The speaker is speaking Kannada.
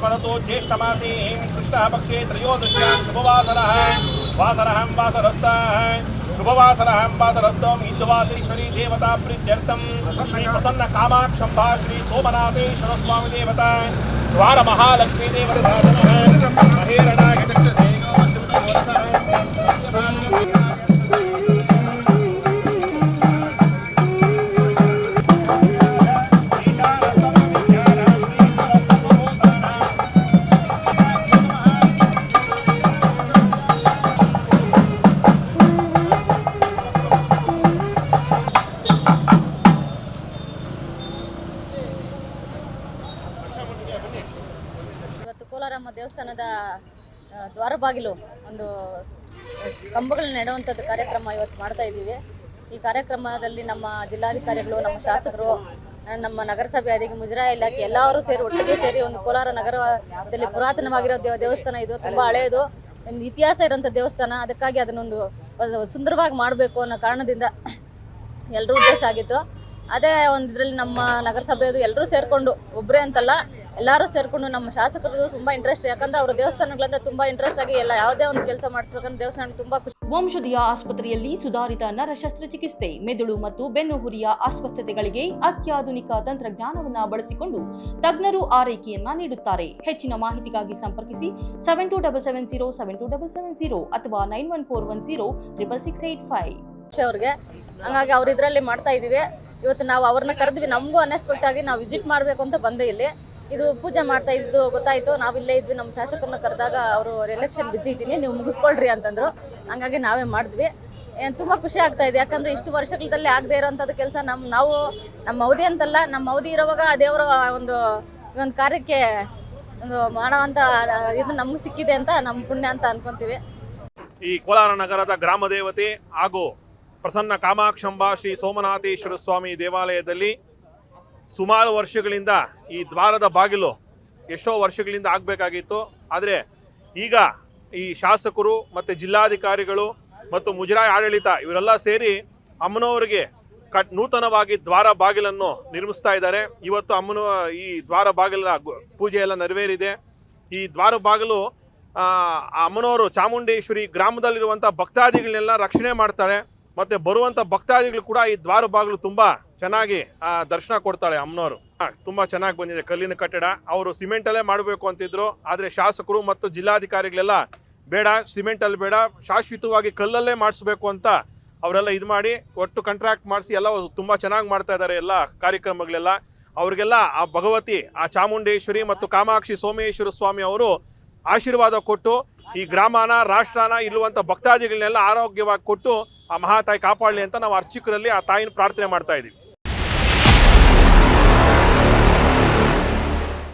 स्मरतो ज्येष्ठमासे कृष्णः पक्षे त्रयोदश्यां शुभवासरः। वासरहं वासरस्तः शुभवासरहं वासरस्तौ हिन्दुवासरीश्वरी देवता प्रीत्यर्थं श्री प्रसन्न कामाक्षम्भा श्री सोमनाथेश्वर स्वामी देवता। द्वार महालक्ष्मी देवता ಕೋಲಾರಮ್ಮ ದೇವಸ್ಥಾನದ ದ್ವಾರ ಬಾಗಿಲು ಒಂದು, ಕಂಬಗಳನ್ನ ನೆಡುವಂಥದ್ದು ಕಾರ್ಯಕ್ರಮ ಇವತ್ತು ಮಾಡ್ತಾ ಇದ್ದೀವಿ. ಈ ಕಾರ್ಯಕ್ರಮದಲ್ಲಿ ನಮ್ಮ ಜಿಲ್ಲಾಧಿಕಾರಿಗಳು, ನಮ್ಮ ಶಾಸಕರು ನಮ್ಮ ನಗರಸಭೆ ಅಧಿಕ ಮುಜರಾಯಿ ಇಲಾಖೆ ಎಲ್ಲರೂ ಸೇರಿ ಒಟ್ಟಿಗೆ ಸೇರಿ ಒಂದು ಕೋಲಾರ ನಗರದಲ್ಲಿ ಪುರಾತನವಾಗಿರೋ ದೇವ, ದೇವಸ್ಥಾನ ಇದು ತುಂಬ ಹಳೆಯದು. ಒಂದು ಇತಿಹಾಸ ಇರೋಂಥ ದೇವಸ್ಥಾನ. ಅದಕ್ಕಾಗಿ ಅದನ್ನೊಂದು ಸುಂದರವಾಗಿ ಮಾಡಬೇಕು ಅನ್ನೋ ಕಾರಣದಿಂದ ಎಲ್ಲರೂ ಉದ್ದೇಶ ಆಗಿತ್ತು. ಅದೇ ಒಂದು ಇದರಲ್ಲಿ ನಮ್ಮ ನಗರಸಭೆಯದು ಎಲ್ಲರೂ ಸೇರಿಕೊಂಡು ಒಬ್ಬರೇ ಅಂತಲ್ಲ ಎಲ್ಲರೂ ಸೇರಿಕೊಂಡು ನಮ್ಮ ಶಾಸಕರು ತುಂಬಾ ಇಂಟ್ರೆಸ್ಟ್ ಯಾಕಂದ್ರೆ ಅವರ ದೇವಸ್ಥಾನಗಳಂದ್ರೆ ತುಂಬಾ ಇಂಟ್ರೆಸ್ಟ್ ಆಗಿ ಎಲ್ಲ ಯಾವುದೇ ಒಂದು ಕೆಲಸ ಮಾಡಿಸ್ಬೇಕಂದ್ರೆ ದೇವಸ್ಥಾನ ತುಂಬಾ ಖುಷಿ. ವಂಶದಿಯ ಆಸ್ಪತ್ರೆಯಲ್ಲಿ ಸುಧಾರಿತ ನರ ಶಸ್ತ್ರಚಿಕಿತ್ಸೆ ಮೆದುಳು ಮತ್ತು ಬೆನ್ನು ಹುರಿಯ ಅಸ್ವಸ್ಥತೆಗಳಿಗೆ ಅತ್ಯಾಧುನಿಕ ತಂತ್ರಜ್ಞಾನವನ್ನ ಬಳಸಿಕೊಂಡು ತಜ್ಞರು ಆರೈಕೆಯನ್ನ ನೀಡುತ್ತಾರೆ. ಹೆಚ್ಚಿನ ಮಾಹಿತಿಗಾಗಿ ಸಂಪರ್ಕಿಸಿ seven two double seven zero seven two double seven zero ಅಥವಾ nine one four one zero triple six eight five ಅವ್ರಿಗೆ. ಹಂಗಾಗಿ ಅವ್ರ ಇದರಲ್ಲಿ ಮಾಡ್ತಾ ಇದ್ದೀವಿ ಇವತ್ತು ನಾವು ಅವ್ರನ್ನ ಕರೆದ್ವಿ. ನಮಗೂ ಅನ್ಎಕ್ಸ್ಪೆಕ್ಟ್ ಆಗಿ ನಾವು ವಿಸಿಟ್ ಮಾಡಬೇಕು ಅಂತ ಬಂದೆ ಇಲ್ಲಿ. ಇದು ಪೂಜೆ ಮಾಡ್ತಾ ಇದ್ದು ಗೊತ್ತಾಯ್ತು. ನಾವು ಇಲ್ಲೇ ಇದ್ವಿ. ನಮ್ಮ ಶಾಸಕರನ್ನ ಕರೆದಾಗ ಅವರು ಎಲೆಕ್ಷನ್ ಬಿಸಿ ಇದ್ದೀನಿ ನೀವು ಮುಗಿಸ್ಕೊಳ್ರಿ ಅಂತಂದ್ರು. ಹಂಗಾಗಿ ನಾವೇ ಮಾಡಿದ್ವಿ. ತುಂಬ ಖುಷಿ ಆಗ್ತಾ ಇದೆ. ಯಾಕಂದ್ರೆ ಇಷ್ಟು ವರ್ಷಗಳಲ್ಲಿ ಆಗದೆ ಇರೋಂಥದ್ದು ಕೆಲಸ ನಮ್ಮ ನಾವು ನಮ್ಮ ಅವಧಿ ಅಂತಲ್ಲ ನಮ್ಮ ಅವಧಿ ಇರುವಾಗ ದೇವರ ಒಂದು ಒಂದು ಕಾರ್ಯಕ್ಕೆ ಒಂದು ಮಾಡೋವಂಥ ಇದು ನಮ್ಗೆ ಸಿಕ್ಕಿದೆ ಅಂತ ನಮ್ಮ ಪುಣ್ಯ ಅಂತ ಅನ್ಕೊಂತೀವಿ. ಈ ಕೋಲಾರ ನಗರದ ಗ್ರಾಮ ದೇವತೆ ಹಾಗೂ ಪ್ರಸನ್ನ ಕಾಮಾಕ್ಷಂಬ ಶ್ರೀ ಸೋಮನಾಥೇಶ್ವರ ಸ್ವಾಮಿ ದೇವಾಲಯದಲ್ಲಿ ಸುಮಾರು ವರ್ಷಗಳಿಂದ ಈ ದ್ವಾರದ ಬಾಗಿಲು ಎಷ್ಟೋ ವರ್ಷಗಳಿಂದ ಆಗಬೇಕಾಗಿತ್ತು. ಆದರೆ ಈಗ ಈ ಶಾಸಕರು ಮತ್ತು ಜಿಲ್ಲಾಧಿಕಾರಿಗಳು ಮತ್ತು ಮುಜರಾಯಿ ಆಡಳಿತ ಇವರೆಲ್ಲ ಸೇರಿ ಅಮ್ಮನವರಿಗೆ ಕಟ್, ನೂತನವಾಗಿ ದ್ವಾರ ಬಾಗಿಲನ್ನು ನಿರ್ಮಿಸ್ತಾ ಇದ್ದಾರೆ. ಇವತ್ತು ಅಮ್ಮನ ಈ ದ್ವಾರ ಬಾಗಿಲ ಪೂಜೆ ಎಲ್ಲ ನೆರವೇರಿದೆ. ಈ ದ್ವಾರ ಬಾಗಿಲು ಅಮ್ಮನವರು ಚಾಮುಂಡೇಶ್ವರಿ ಗ್ರಾಮದಲ್ಲಿರುವಂಥ ಭಕ್ತಾದಿಗಳನ್ನೆಲ್ಲ ರಕ್ಷಣೆ ಮಾಡ್ತಾಳೆ ಮತ್ತು ಬರುವಂಥ ಭಕ್ತಾದಿಗಳು ಕೂಡ ಈ ದ್ವಾರ ಬಾಗಿಲು ತುಂಬ ಚೆನ್ನಾಗಿ ಆ, ದರ್ಶನ ಕೊಡ್ತಾಳೆ ಅಮ್ಮನವರು. ತುಂಬ ಚೆನ್ನಾಗಿ ಬಂದಿದೆ ಕಲ್ಲಿನ ಕಟ್ಟಡ. ಅವರು ಸಿಮೆಂಟಲ್ಲೇ ಮಾಡಬೇಕು ಅಂತಿದ್ರು. ಆದರೆ ಶಾಸಕರು ಮತ್ತು ಜಿಲ್ಲಾಧಿಕಾರಿಗಳೆಲ್ಲ ಬೇಡ ಸಿಮೆಂಟಲ್ಲಿ ಬೇಡ ಶಾಶ್ವತವಾಗಿ ಕಲ್ಲಲ್ಲೇ ಮಾಡಿಸ್ಬೇಕು ಅಂತ ಅವರೆಲ್ಲ ಇದು ಮಾಡಿ ಒಟ್ಟು ಕಾಂಟ್ರಾಕ್ಟ್ ಮಾಡಿಸಿ ಎಲ್ಲ ತುಂಬ ಚೆನ್ನಾಗಿ ಮಾಡ್ತಾ ಇದ್ದಾರೆ ಎಲ್ಲ ಕಾರ್ಯಕ್ರಮಗಳೆಲ್ಲ. ಅವರಿಗೆಲ್ಲ ಆ ಭಗವತಿ ಆ ಚಾಮುಂಡೇಶ್ವರಿ ಮತ್ತು ಕಾಮಾಕ್ಷಿ ಸೋಮೇಶ್ವರ ಸ್ವಾಮಿ ಅವರು ಆಶೀರ್ವಾದ ಕೊಟ್ಟು ಈ ಗ್ರಾಮನ ರಾಷ್ಟ್ರನ ಇರುವಂಥ ಭಕ್ತಾದಿಗಳನ್ನೆಲ್ಲ ಆರೋಗ್ಯವಾಗಿ ಕೊಟ್ಟು ಆ ಮಹಾತಾಯಿ ಕಾಪಾಡಲಿ ಅಂತ ನಾವು ಅರ್ಚಕರಲ್ಲಿ ಆ ತಾಯಿನ ಪ್ರಾರ್ಥನೆ ಮಾಡ್ತಾ ಇದ್ದೀವಿ